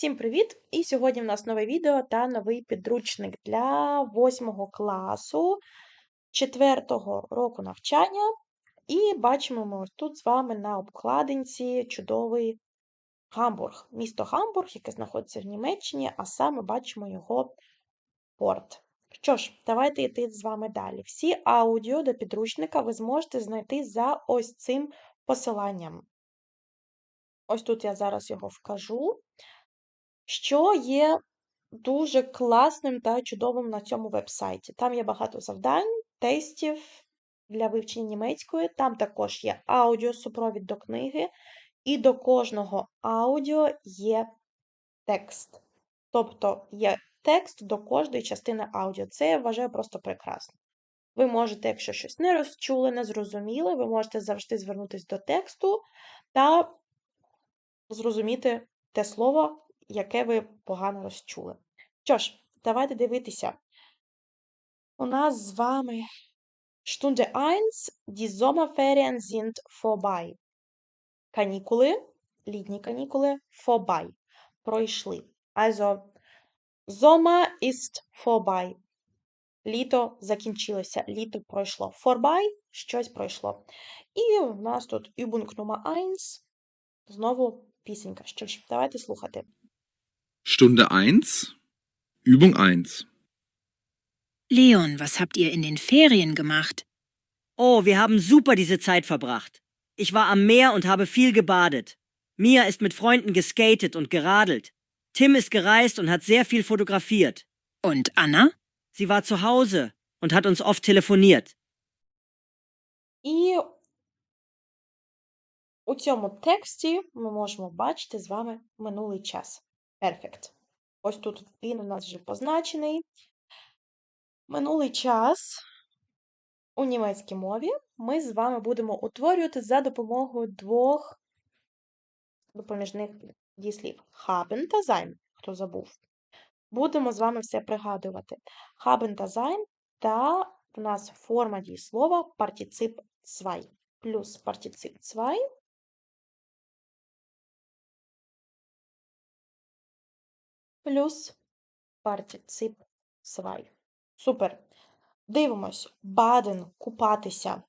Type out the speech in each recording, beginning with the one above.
Всім привіт! І сьогодні в нас нове відео та новий підручник для 8 класу 4 року навчання. І бачимо ми ось тут з вами на обкладинці чудовий Гамбург. Місто Гамбург, яке знаходиться в Німеччині, а саме бачимо його порт. Що ж, давайте йти з вами далі. Всі аудіо до підручника ви зможете знайти за ось цим посиланням. Ось тут я зараз його вкажу що є дуже класним та чудовим на цьому веб-сайті. Там є багато завдань, тестів для вивчення німецької, там також є аудіосупровід до книги, і до кожного аудіо є текст. Тобто є текст до кожної частини аудіо. Це я вважаю просто прекрасно. Ви можете, якщо щось не розчули, не зрозуміли, ви можете завжди звернутися до тексту та зрозуміти те слово, яке ви погано розчули. Що ж, давайте дивитися. У нас з вами Stunde 1, die Sommerferien sind vorbei. Канікули, літні канікули, vorbei. Пройшли. Also, Sommer ist vorbei. Літо закінчилося, літо пройшло. Vorbei – щось пройшло. І в нас тут Übung Nummer 1. Знову пісенька. Що ж, давайте слухати. Stunde 1, Übung 1. Leon, was habt ihr in den Ferien gemacht? Oh, wir haben super diese Zeit verbracht. Ich war am Meer und habe viel gebadet. Mia ist mit Freunden geskatet und geradelt. Tim ist gereist und hat sehr viel fotografiert. Und Anna? Sie war zu Hause und hat uns oft telefoniert. І у цьому тексті ми можемо бачити з вами минулий час. Perfect. Ось тут він у нас вже позначений. Минулий час у німецькій мові ми з вами будемо утворювати за допомогою двох допоміжних дієслів haben та sein, хто забув. Будемо з вами все пригадувати. Haben та sein та в нас форма дієслова партицип 2 плюс партицип 2 плюс партицип 2. Супер. Дивимось. Баден купатися.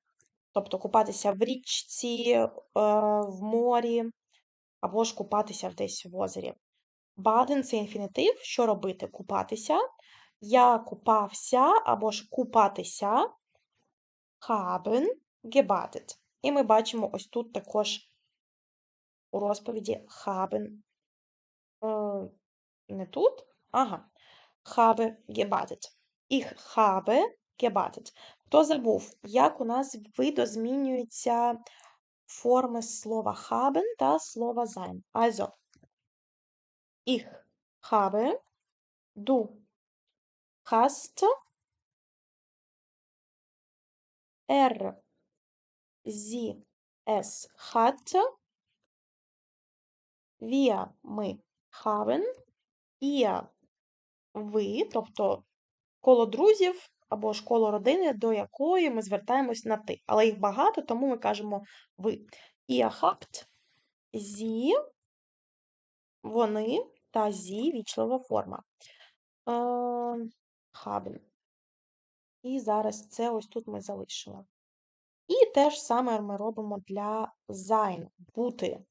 Тобто купатися в річці, е, в морі, або ж купатися десь в озері. Баден це інфінітив. Що робити? Купатися. Я купався або ж купатися. Haben gebadet. І ми бачимо ось тут також у розповіді haben. Е, не тут. Ага. Habe gebadet. Ich habe gebadet. Хто забув, як у нас видозмінюються форми слова haben та слова sein. Also, ich habe, du hast, er, sie, es hat, wir, ми haben, ihr, ви, тобто коло друзів або ж коло родини, до якої ми звертаємось на ти. Але їх багато, тому ми кажемо ви. Ihr habt, sie, вони та sie вічлива форма. Е, haben. І зараз це ось тут ми залишимо. І те ж саме ми робимо для sein, бути.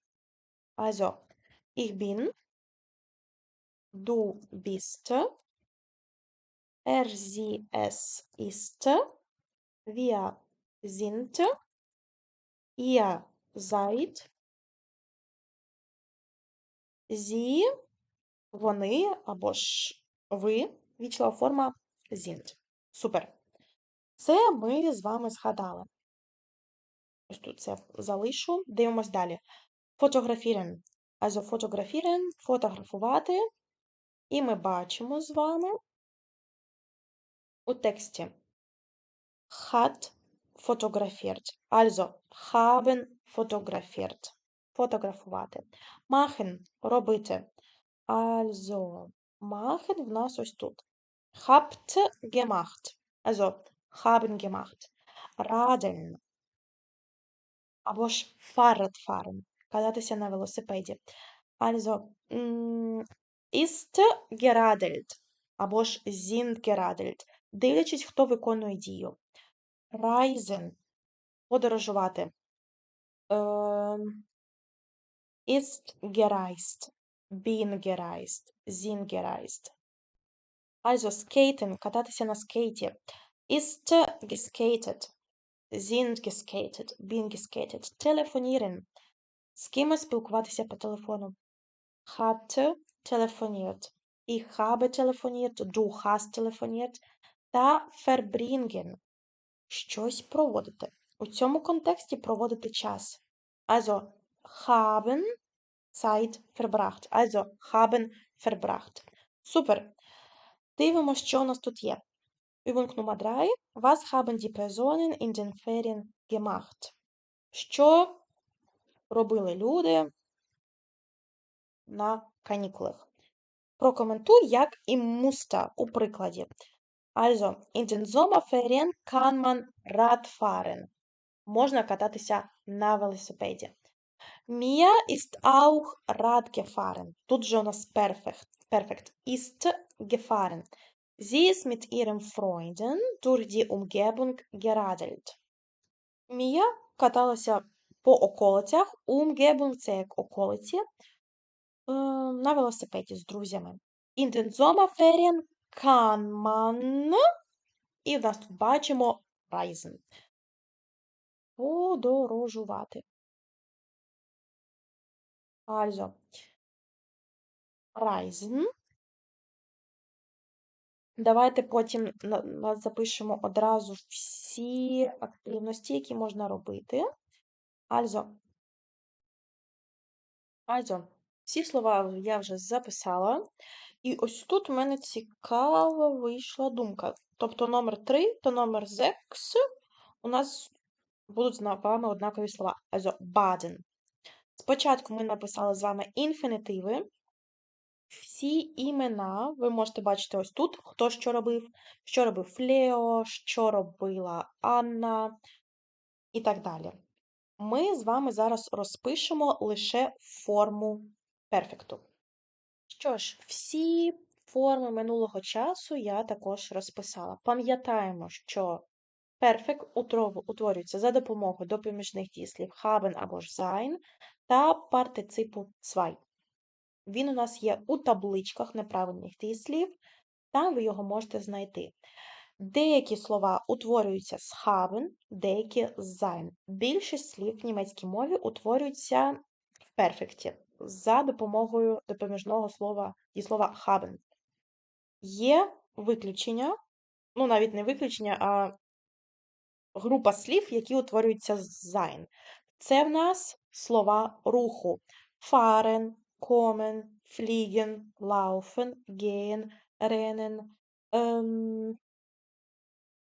Also, ich bin, du bist, er, sie, es ist, wir sind, ihr seid, sie, вони або ж ви, вічлива форма sind. Супер. Це ми з вами згадали. Ось тут це залишу. Дивимось далі. Фотографірен. Also фотографірен, фотографувати. І ми бачимо з вами у тексті fotografiert. Also haben fotografiert. Фотографувати. Machen робити. Also machen в нас ось тут. Gemacht. Also haben gemacht. Radeln. Або ж Fahrrad fahren. Кататися на велосипеді. Geradelt або ж geradelt, дивлячись, хто виконує дію. Ем, ist gereist, bin gereist, sind gereist. Also skaten – кататися на скейті. Geskatet, bin geskatet. Telefonieren – з кимось спілкуватися по телефону. Hat telefoniert, ich habe telefoniert, du hast telefoniert. Та verbringen – щось проводити. У цьому контексті проводити час. Also haben Zeit verbracht. Also haben verbracht. Супер. Дивимося, що у нас тут є. Übung Nummer 3. Was haben die Personen in den Ferien gemacht? Що робили люди на канікулах? Прокоментуй, як і муста у прикладі. Also, in den Sommerferien kann man Rad fahren. Можна кататися на велосипеді. Mir ist auch Rad gefahren. Тут же у нас perfect. Perfect. Ist gefahren. Sie ist mit ihren Freunden durch die Umgebung geradelt. Мія каталася по околицях. Umgebung – це як околиці. На велосипеді з друзями. Sommerferien kann man і в нас тут бачимо reisen. Подорожувати. Also, reisen. Давайте потім запишемо одразу всі активності, які можна робити. Also, also, всі слова я вже записала. І ось тут у мене цікава вийшла думка. Тобто номер 3 та номер 6 у нас будуть з вами однакові слова. Also, baden. Спочатку ми написали з вами інфінітиви. Всі імена ви можете бачити ось тут, хто що робив, що робив Лео, що робила Анна і так далі. Ми з вами зараз розпишемо лише форму перфекту. Що ж, всі форми минулого часу я також розписала. Пам'ятаємо, що перфект утворюється за допомогою допоміжних дієслів haben або ж sein та партиципу zwei. Він у нас є у табличках неправильних дієслів, там ви його можете знайти. Деякі слова утворюються з haben, деякі з sein. Більшість слів в німецькій мові утворюються в перфекті за допомогою допоміжного слова дієслова haben. Є виключення, ну навіть не виключення, а група слів, які утворюються з sein. Це в нас слова руху: fahren, kommen, fliegen, laufen, gehen, rennen. Ем...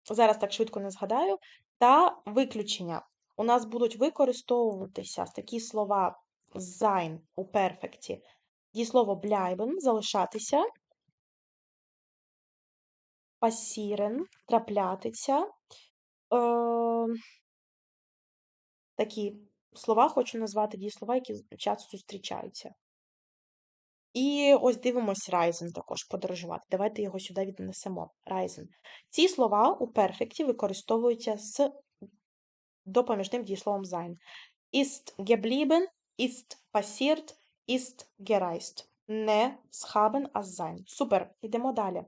Зараз так швидко не згадаю. Та виключення. У нас будуть використовуватися такі слова sein у перфекті. Дієслово bleiben – залишатися, passieren – траплятися. Е, такі слова хочу назвати дієслова, які часто зустрічаються. І ось дивимось Ryzen також подорожувати. Давайте його сюди віднесемо. Ryzen. Ці слова у перфекті використовуються з допоміжним дієсловом sein. Ist geblieben, ist passiert, ist gereist. Не з haben, sein. Супер. Йдемо далі.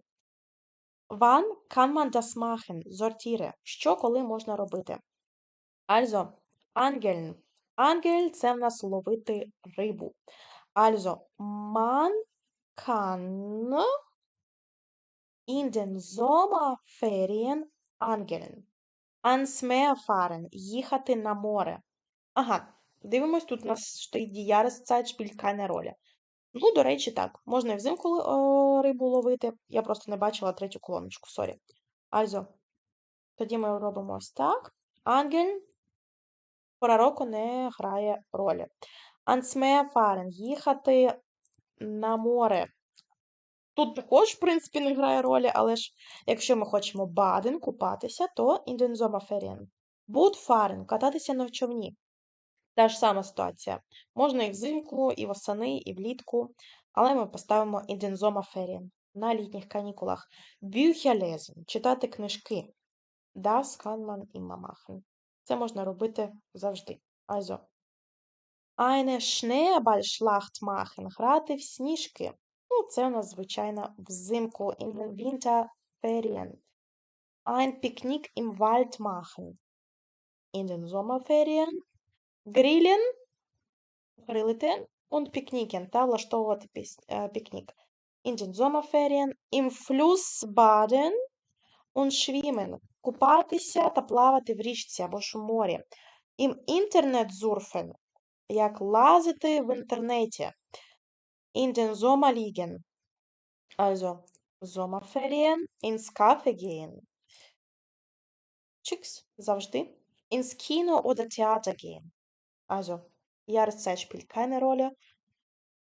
Wann kann man das machen? Sortiere. Що, коли можна робити? Also, angeln. Angeln – це в нас ловити рибу. Also, man kann in den Sommerferien angeln. Ans Meer fahren – їхати на море. Ага, дивимось, тут у нас стоїть die Jahreszeit spielt keine Rolle. Ну, до речі, так, можна і взимку о, рибу ловити. Я просто не бачила третю колоночку, сорі. Also, тоді ми робимо ось так. Angeln пора року не грає ролі. Fahren – їхати на море. Тут також, в принципі, не грає ролі, але ж якщо ми хочемо baden, купатися, то. Boot fahren – кататися на човні. Та ж сама ситуація. Можна і взимку, і восени, і влітку, але ми поставимо den Sommerferien, на літніх канікулах. Lesen, читати книжки. Das kann man immer. Це можна робити завжди. Also, eine Schneeballschlacht machen, грати в сніжки. Ну, це у нас, звичайно, взимку, in den Winterferien. Ein Picknick im Wald machen. In den Sommerferien. Grillen, грилити, und picknicken, та влаштовувати е, пікнік. In den Sommerferien. Im Fluss baden und schwimmen. Купатися та плавати в річці або ж у морі. Im Internet surfen. Як лазити в інтернеті. In den Sommer liegen. Also, Sommerferien. Ins Café gehen. Чикс, завжди. Ins Kino oder Theater gehen. Also, Jahreszeit spielt keine Rolle.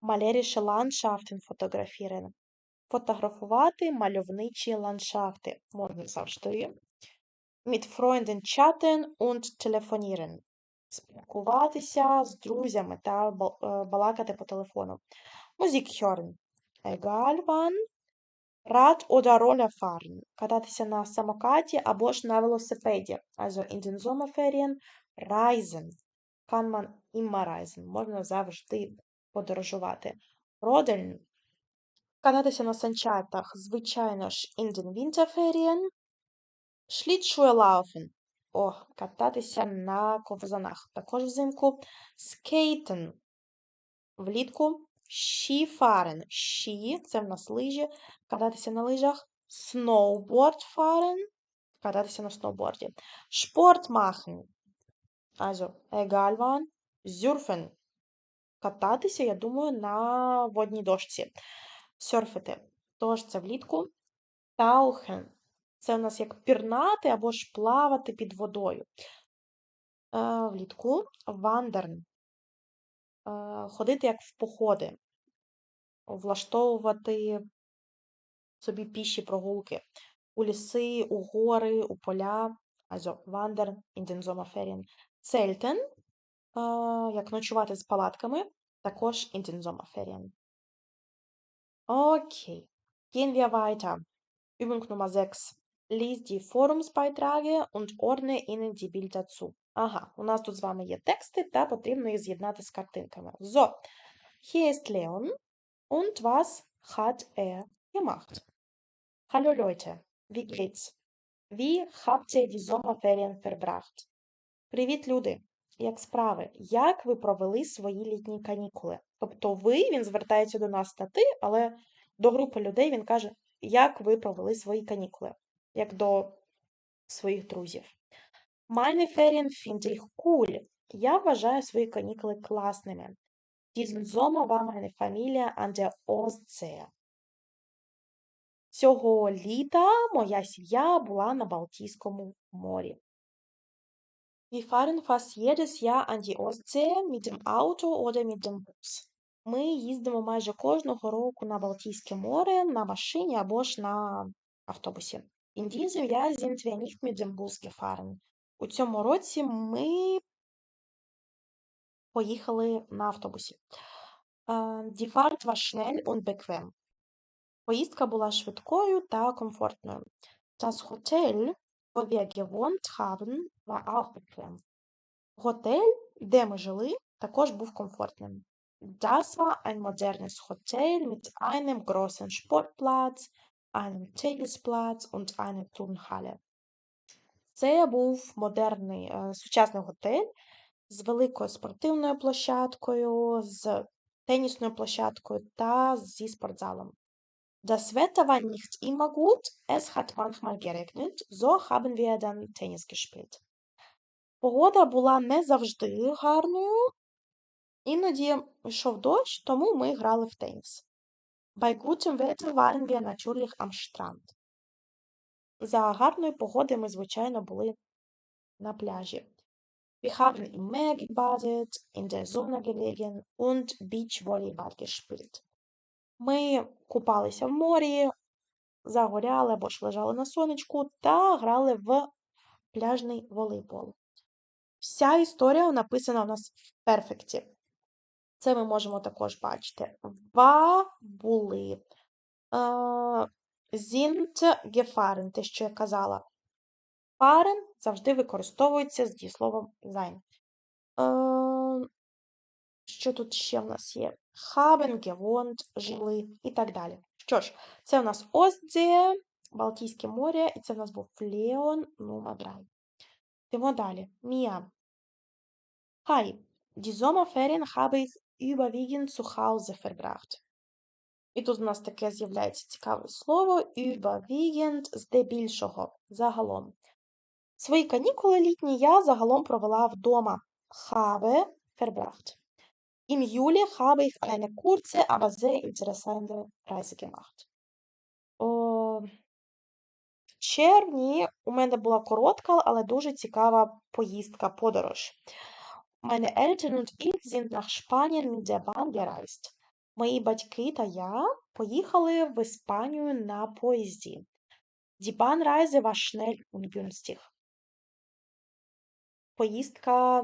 Malerische Landschaften fotografieren. Фотографувати мальовничі ландшафти можна завжди. Mit Freunden chatten und telefonieren. Спілкуватися з друзями та е, балакати по телефону. Musik hören. Egal wann. Rad oder Roller fahren. Кататися на самокаті або ж на велосипеді. Also in den Sommerferien reisen. Man immer reisen. Можна завжди подорожувати. Rodeln. Кататися на санчатах, звичайно ж, in den Winterferien. Schlittschuhe. О, кататися на ковзанах. Також взимку. Skaten. Влітку. Skifahren. Ski – це в нас лижі. Кататися на лижах. Snowboard fahren. Кататися на сноуборді. Sport. Also, egal wann. Surfen. Кататися, я думаю, на водній дошці. Серфити. Тож це влітку. Tauchen. Це у нас як пірнати або ж плавати під водою. Е, влітку. Wandern. Е, ходити як в походи. Влаштовувати собі піші прогулки. У ліси, у гори, у поля. Wandern in den Sommerferien. Zelten. Е, як ночувати з палатками. Також in den Sommerferien. Okay, gehen wir weiter. Übung Nummer 6. Lies die Forumsbeiträge und ordne ihnen die Bilder zu. Ага, у нас тут з вами є тексти, та потрібно їх з'єднати з картинками. So, hier ist Leon. Und was hat er gemacht? Hallo Leute, wie geht's? Wie habt ihr die Sommerferien verbracht? Привіт, люди! Як справи? Як ви провели свої літні канікули? Тобто ви, він звертається до нас на ти, але до групи людей він каже, як ви провели свої канікули, як до своїх друзів. Meine Ferien finde ich cool. Я вважаю свої канікули класними. Diesen Sommer war meine Familie an der Ostsee. Цього літа моя сім'я була на Балтійському морі. Wir fahren fast jedes Jahr an die Ostsee mit dem Auto oder mit dem Bus. Ми їздимо майже кожного року на Балтійське море на машині або ж на автобусі. In diesem Jahr sind wir nicht mit dem Bus gefahren. У цьому році ми поїхали на автобусі. Е, Die Fahrt war schnell und bequem. Поїздка була швидкою та комфортною. Das Hotel, wo wir gewohnt haben, war auch bequem. Готель, де ми жили, також був комфортним. Das war ein modernes Hotel mit einem großen Sportplatz, einem Tennisplatz und einer Turnhalle. Це був модерний е, сучасний готель з великою спортивною площадкою, з тенісною площадкою та зі спортзалом. Das Wetter war nicht immer gut, es hat manchmal geregnet, so haben wir dann Tennis gespielt. Погода була не завжди гарною, іноді йшов дощ, тому ми грали в теніс. Bei gutem Wetter waren wir natürlich am Strand. За гарної погоди ми, звичайно, були на пляжі. Wir haben im Meer gebadet, in der Sonne gelegen und Beachvolleyball gespielt. Ми купалися в морі, загоряли або ж лежали на сонечку та грали в пляжний волейбол. Вся історія написана у нас в перфекті. Це ми можемо також бачити. War були. Sind gefahren, те, що я казала. Fahren завжди використовується з дієсловом sein. Що тут ще в нас є? Haben, gewohnt, жили і так далі. Що ж, це у нас Ostsee, Балтійське море, і це в нас був Nummer 3. Йдемо далі. Hi, die Sommerferien habe ich überwiegend zu Hause verbracht. І тут у нас таке з'являється цікаве слово überwiegend, здебільшого, загалом. Свої канікули літні я загалом провела вдома. Habe verbracht. Im Juli habe ich eine kurze, aber sehr interessante Reise gemacht. О, в червні у мене була коротка, але дуже цікава поїздка, подорож. Meine Eltern und ich sind nach Spanien mit der Bahn gereist. Мої батьки та я поїхали в Іспанію на поїзді. Die Bahnreise war schnell und günstig. Поїздка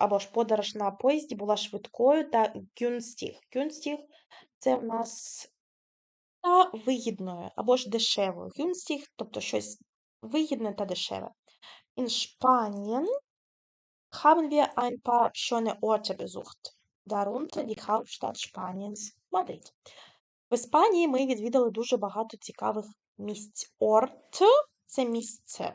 або ж подорож на поїзді була швидкою та günstig. Günstig – це в нас та вигідною або ж дешевою. Günstig, тобто щось вигідне та дешеве. In Spanien haben wir ein paar schöne Orte besucht, darunter die Hauptstadt Spaniens Madrid. В Іспанії ми відвідали дуже багато цікавих місць. Орт це місце.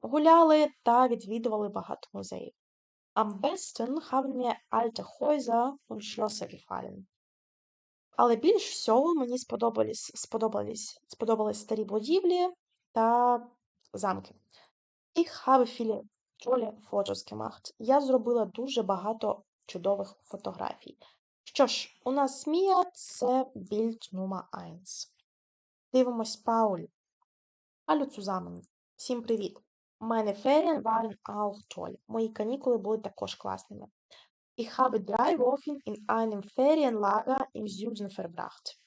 гуляли та відвідували багато музеїв. Am besten haben mir alte. Але більш всього мені сподобались, сподобались, сподобались старі будівлі та замки. Ich habe viele tolle. Я зробила дуже багато чудових фотографій. Що ж, у нас Мія це Bild Nummer 1. Дивимось Пауль. Hallo zusammen. Всім привіт. Auch toll. Мої канікули були також класними. Ich habe drei Wochen in einem Ferienlager im Süden verbracht.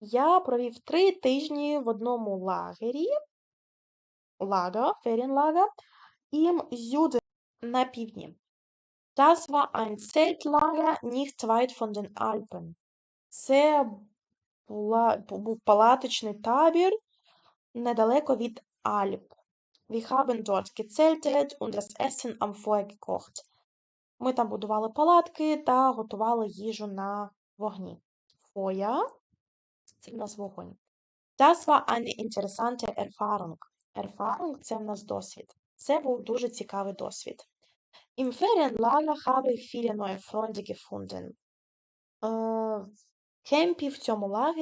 Я провів три тижні в одному лагері, Lager, на півдні. Das war ein Zeltlager nicht weit von den Alpen. Це був палаточний табір недалеко від Альп. Wir haben dort gezeltet und das Essen am Feuer gekocht. Ми там будували палатки та готували їжу на вогні. Це був дуже цікавий досвід. Im Ferienlager habe ich viele neue Freunde gefunden. Е,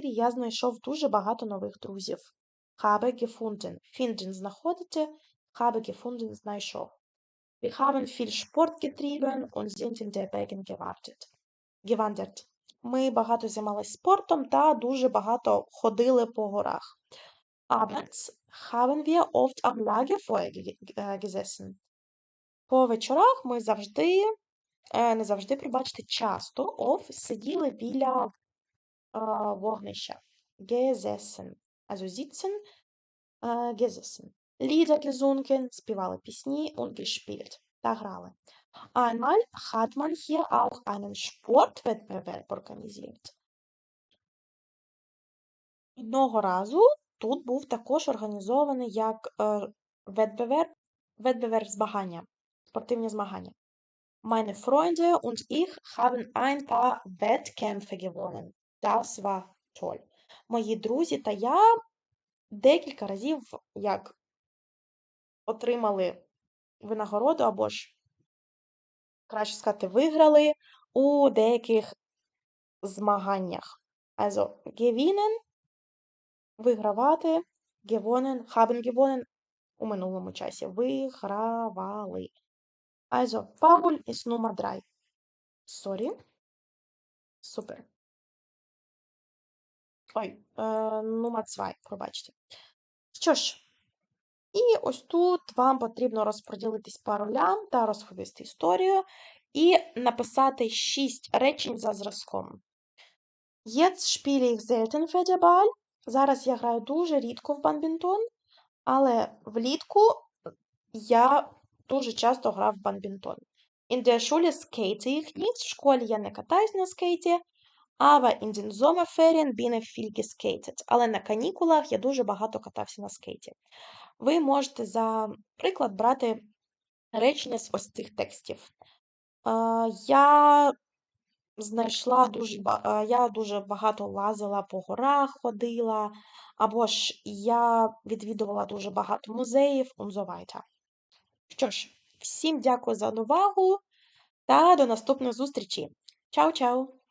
я знайшов дуже багато нових друзів. Habe gefunden. Finden – знаходити, habe gefunden – знайшов. Wir haben viel Sport getrieben und sind in der Bergen gewartet. Gewandert. Ми багато займалися спортом та дуже багато ходили по горах. Abends haben wir oft am Lagerfeuer äh, gesessen. По вечорах ми завжди, е, не завжди, пробачте, часто oft сиділи біля е, вогнища. Gesessen. Also sitzen, äh, gesessen. Lieder gesungen, співали пісні und gespielt. Та грали. Einmal hat man hier auch einen Sportwettbewerb organisiert. Одного разу тут був також організований як е, Wettbewerb, Wettbewerb змагання, спортивні змагання. Meine Freunde und ich haben ein paar Wettkämpfe gewonnen. Das war toll. Мої друзі та я декілька разів як отримали винагороду або ж, краще сказати, виграли у деяких змаганнях. Also, gewinnen – вигравати, gewonnen, haben gewonnen у минулому часі. Вигравали. Also, Paul ist Nummer 3. Sorry. Супер. Ой, Nummer 2, пробачте. Що ж, і ось тут вам потрібно розподілитись по ролям та розповісти історію і написати 6 речень за зразком. Jetzt spiele ich selten Federball. Зараз я граю дуже рідко в бадмінтон, але влітку я дуже часто грав в бадмінтон. In der Schule skate ich nicht. В школі я не катаюсь на скейті, aber in den Sommerferien bin ich viel geskatet. Але на канікулах я дуже багато катався на скейті. Ви можете за приклад брати речення з ось цих текстів. Я знайшла дуже я дуже багато лазила по горах, ходила, або ж я відвідувала дуже багато музеїв so. Що ж, всім дякую за увагу та до наступної зустрічі. Чао-чао!